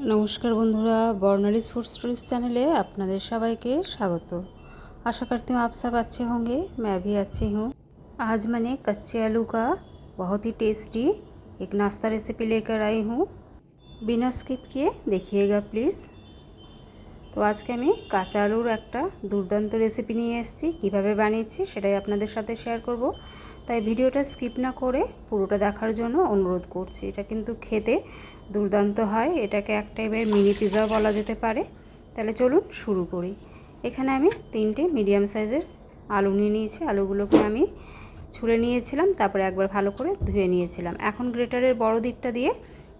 नमस्कार बंधुरा बर्नालिस food stories চ্যানেলে আপনাদের সবাইকে স্বাগত आशा करती हूँ आप सब अच्छे होंगे मैं भी अच्छी हूँ आज मैंने कच्चे आलू का बहुत ही टेस्टी एक नाश्ता रेसिपी लेकर आई हूँ बिना स्किप किए देखिएगा प्लिज़ তো আজকে আমি কাঁচা আলুর একটা দুর্দান্ত রেসিপি নিয়ে এসেছি কীভাবে বানিয়েছি সেটাই আপনাদের সাথে শেয়ার করব তাই ভিডিওটা স্কিপ না করে পুরোটা দেখার জন্য অনুরোধ করছি এটা কিন্তু খেতে দুর্দান্ত হয় এটাকে এক টাইপের মিনি পিৎজাও বলা যেতে পারে তাহলে চলুন শুরু করি এখানে আমি তিনটে মিডিয়াম সাইজের আলু নিয়ে নিয়েছি আলুগুলোকে আমি ছুলে নিয়েছিলাম তারপরে একবার ভালো করে ধুয়ে নিয়েছিলাম এখন গ্রেটারের বড় দিকটা দিয়ে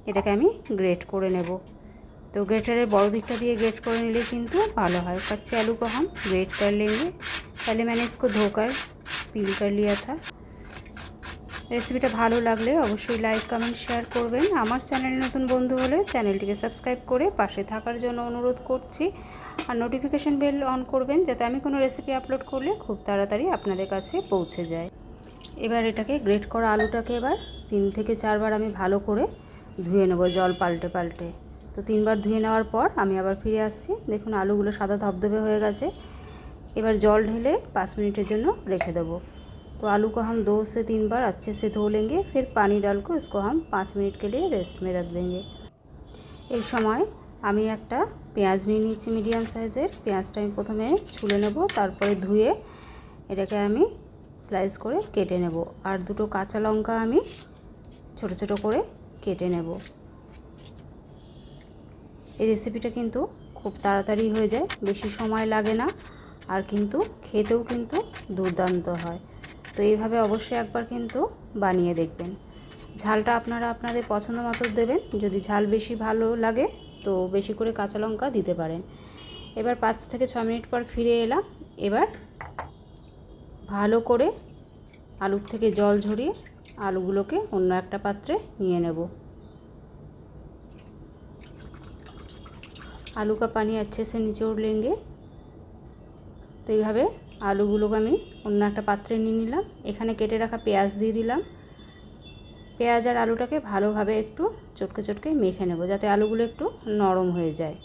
এটাকে আমি গ্রেট করে নেব তো গ্রেটারের বড় দিকটা দিয়ে গ্রেট করে নিলে কিন্তু ভালো হয় कच्चे आलू को हम ग्रेट कर लेंगे पहले मैंने इसको धोकर पील कर लिया था রেসিপিটা ভালো লাগলে অবশ্যই লাইক, কমেন্ট, শেয়ার করবেন। আমার চ্যানেল নতুন বন্ধু হলে চ্যানেলটিকে সাবস্ক্রাইব করে পাশে থাকার জন্য অনুরোধ করছি। আর নোটিফিকেশান বেল অন করবেন যাতে আমি কোনো রেসিপি আপলোড করলে খুব তাড়াতাড়ি আপনাদের কাছে পৌঁছে যায়। এবার এটাকে গ্রেট করা আলুটাকে এবার তিন থেকে চারবার আমি ভালো করে ধুয়ে নেব জল পাল্টে পাল্টে। তো তিনবার ধুয়ে নেওয়ার পর আমি আবার ফিরে আসছি। দেখুন আলুগুলো সাদা ধবধবে হয়ে গেছে। এবার জল ঢেলে পাঁচ মিনিটের জন্য রেখে দেবো। तो आलू को हम दो से तीन बार अच्छे से धो लेंगे फिर पानी डाल को इसको हम पाँच मिनट के लिए रेस्ट में रख देंगे এই সময় আমি একটা পেঁয়াজ নিয়ে নিচ্ছি মিডিয়াম সাইজের পেঁয়াজটা আমি প্রথমে ছুলে নেব তারপরে ধুয়ে এটাকে আমি স্লাইস করে কেটে নেব আর দুটো কাঁচা লঙ্কা আমি ছোট ছোট করে কেটে নেব এই রেসিপিটা কিন্তু খুব তাড়াতাড়ি হয়ে যায় বেশি সময় লাগে না আর কিন্তু খেতেও কিন্তু দুর্দান্ত হয় তো এইভাবে অবশ্যই একবার কিন্তু বানিয়ে দেখবেন ঝালটা আপনারা আপনাদের পছন্দ মতো দেবেন যদি ঝাল বেশি ভালো লাগে তো বেশি করে কাঁচা লঙ্কা দিতে পারেন এবার পাঁচ থেকে ছ মিনিট পর ফিরে এলাম এবার ভালো করে আলুর থেকে জল ঝরিয়ে আলুগুলোকে অন্য একটা পাত্রে নিয়ে নেব आलू का पानी अच्छे से निचोड़ लेंगे তো এইভাবে আলুগুলোকে আমি অন্য একটা পাত্রে নিয়ে নিলাম। এখানে কেটে রাখা পেঁয়াজ দিয়ে দিলাম। পেঁয়াজ আর আলুটাকে ভালোভাবে একটু চটকে চটকে মেখে নেব, যাতে আলুগুলো একটু নরম হয়ে যায়।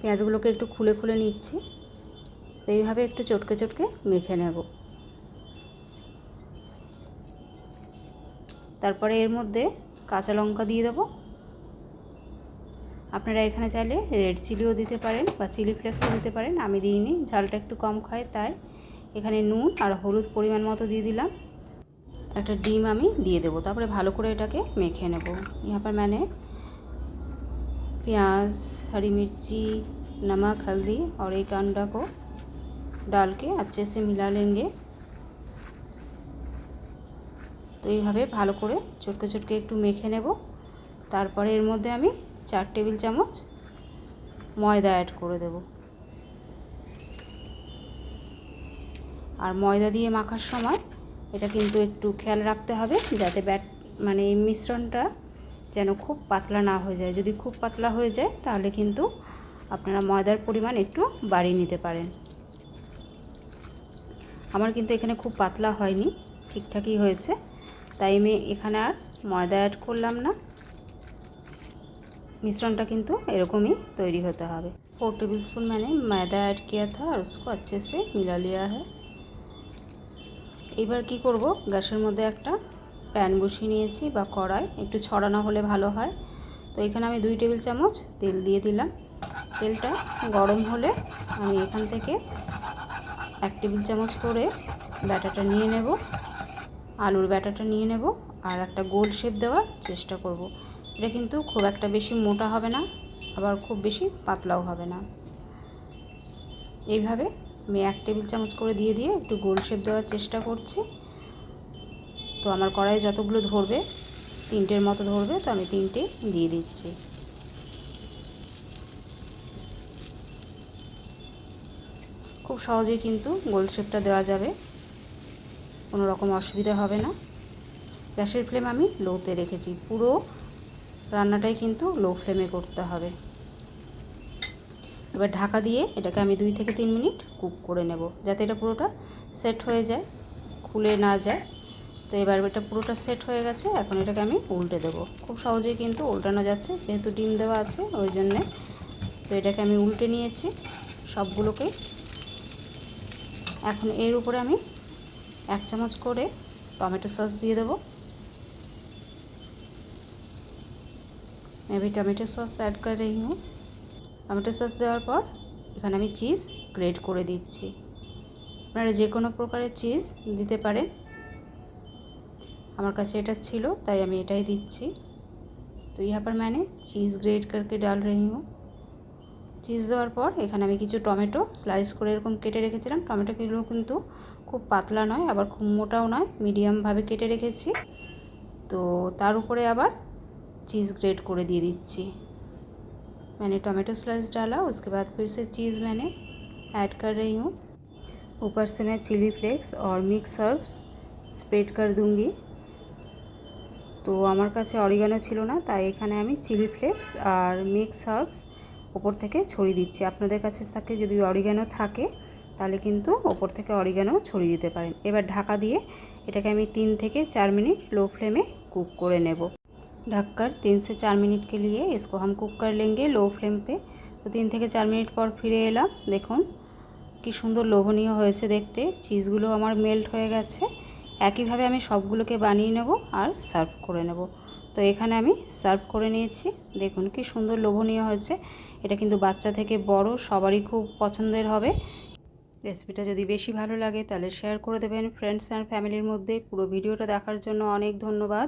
পেঁয়াজগুলোকে একটু খুলে খুলে নিচ্ছি। এইভাবে একটু চটকে চটকে মেখে নেব। তারপরে এর মধ্যে কাঁচা লঙ্কা দিয়ে দেবো। আপনারা এখানে চাইলে রেড চিলিও দিতে পারেন বা চিলি ফ্লেক্সও দিতে পারেন আমি দিইনি ঝালটা একটু কম খায় তাই এখানে নুন আর হলুদ পরিমাণ মতো দিয়ে দিলাম একটা ডিম আমি দিয়ে দেবো তারপরে ভালো করে এটাকে মেখে নেব यहाँ पर मैंने प्याज हरी मिर्ची नमक हल्दी और एक अंडा को डाल के अच्छे से मिला लेंगे তো এইভাবে ভালো করে চটকে চটকে একটু মেখে নেব তারপরে এর মধ্যে আমি চার টেবিল চামচ ময়দা অ্যাড করে দেব। আর ময়দা দিয়ে মাখার সময় এটা কিন্তু একটু খেয়াল রাখতে হবে যাতে ব্যাট মানে এই মিশ্রণটা যেন খুব পাতলা না হয়ে যায়। যদি খুব পাতলা হয়ে যায়, তাহলে কিন্তু আপনারা ময়দার পরিমাণ একটু বাড়িয়ে নিতে পারেন। আমার কিন্তু এখানে খুব পাতলা হয়নি, ঠিকঠাকই হয়েছে। তাই আমি এখানে আর ময়দা অ্যাড করলাম না। मिश्रण কিন্তু এরকমই তৈরি হতে হবে फोर टेबल स्पून मैंने मैदा ऐड किया था और उसको अच्छे से मिला लिया है এবার কি করব গ্যাসের মধ্যে একটা প্যান বসিয়ে নিয়েছি বা কড়াই একটু ছড়ানো হলে ভালো হয় তো এখানে আমি দুই টেবিল চামচ তেল দিয়ে দিলাম তেলটা গরম হলে আমি এখান থেকে এক টেবিল চামচ করে ব্যাটাটা নিয়ে নেব আলুর ব্যাটাটা নিয়ে নেব আর একটা গোল শেপ দেওয়ার চেষ্টা করব এটা কিন্তু খুব একটা বেশি মোটা হবে না, আবার খুব বেশি পাতলাও হবে না। এইভাবে আমি এক টেবিল চামচ করে দিয়ে দিয়ে একটু গোল শেপ দেওয়ার চেষ্টা করছি। তো আমার কড়াইয়ে যতগুলো ধরবে, তিনটের মতো ধরবে, তো আমি তিনটে দিয়ে দিচ্ছি। খুব সহজেই কিন্তু গোল শেপটা দেওয়া যাবে, কোনো রকম অসুবিধা হবে না। গ্যাসের ফ্লেম আমি লোতে রেখেছি, পুরো রান্নাটাই কিন্তু লো ফ্লেমে করতে হবে। এবার ঢাকা দিয়ে এটাকে আমি দুই থেকে তিন মিনিট কুক করে নেব, যাতে এটা পুরোটা সেট হয়ে যায়, খুলে না যায়। তো এবার এটা পুরোটা সেট হয়ে গেছে, এখন এটাকে আমি উল্টে দেবো। খুব সহজেই কিন্তু উল্টানো যাচ্ছে, যেহেতু ডিম দেওয়া আছে, ওই জন্যে। তো এটাকে আমি উল্টে নিয়েছি সবগুলোকে। এখন এর উপরে আমি এক চামচ করে টমেটো সস দিয়ে দেবো। मैं भी टमेटो সস অ্যাড कर रही हूँ টমেটো সস দেওয়ার পর এখানে আমি চিজ গ্রেট করে দিচ্ছি আপনারা যে কোনো প্রকারের চিজ দিতে পারেন আমার কাছে এটা ছিল তাই আমি এটাই দিচ্ছি তো यहाँ पर मैंने चीज़ ग्रेट करके डाल रही हूँ চিজ দেওয়ার পর এখানে আমি কিছু টমেটো স্লাইস করে এরকম কেটে রেখেছিলাম টমেটোগুলো কিন্তু খুব পাতলা নয় আবার খুব মোটাও নয় মিডিয়ামভাবে কেটে রেখেছি তো তার উপরে আবার चीज़ ग्रेट করে দিয়ে দিচ্ছি मैंने टोमेटो स्लाइस डाला उसके बाद फिर से चीज़ मैंने ऐड कर रही हूँ ऊपर से मैं चिली फ्लेक्स और मिक्स हर्ब्स স্প্রেড कर दूँगी তো আমার কাছে অরিগানো ছিল না তাই এখানে আমি চিলি ফ্লেক্স আর মিক্স হার্বস ওপর থেকে ছড়িয়ে দিচ্ছি আপনাদের কাছে থাকে যদি অরিগানো থাকে তাহলে কিন্তু ওপর থেকে অরিগানো ছড়িয়ে দিতে পারেন এবার ঢাকা দিয়ে এটাকে আমি তিন থেকে চার মিনিট লো ফ্লেমে কুক করে নেব ढककर तीन से चार मिनट के लिए इसको हम कुक कर लेंगे लो फ्लेम पे তো তিন থেকে চার মিনিট পর ফিরে এলাম দেখুন কি সুন্দর লোভনীয় হয়েছে দেখতে চিজগুলো আমার মেল্ট হয়ে গেছে একইভাবে আমি সবগুলোকে বানিয়ে নেব আর সার্ভ করে নেব তো এখানে আমি সার্ভ করে নিয়েছি দেখুন কি সুন্দর লোভনীয় হয়েছে এটা কিন্তু বাচ্চা থেকে বড় সবারই খুব পছন্দের হবে রেসিপিটা যদি বেশি ভালো লাগে তাহলে শেয়ার করে দেবেন ফ্রেন্ডস অ্যান্ড ফ্যামিলির মধ্যে পুরো ভিডিওটা দেখার জন্য অনেক ধন্যবাদ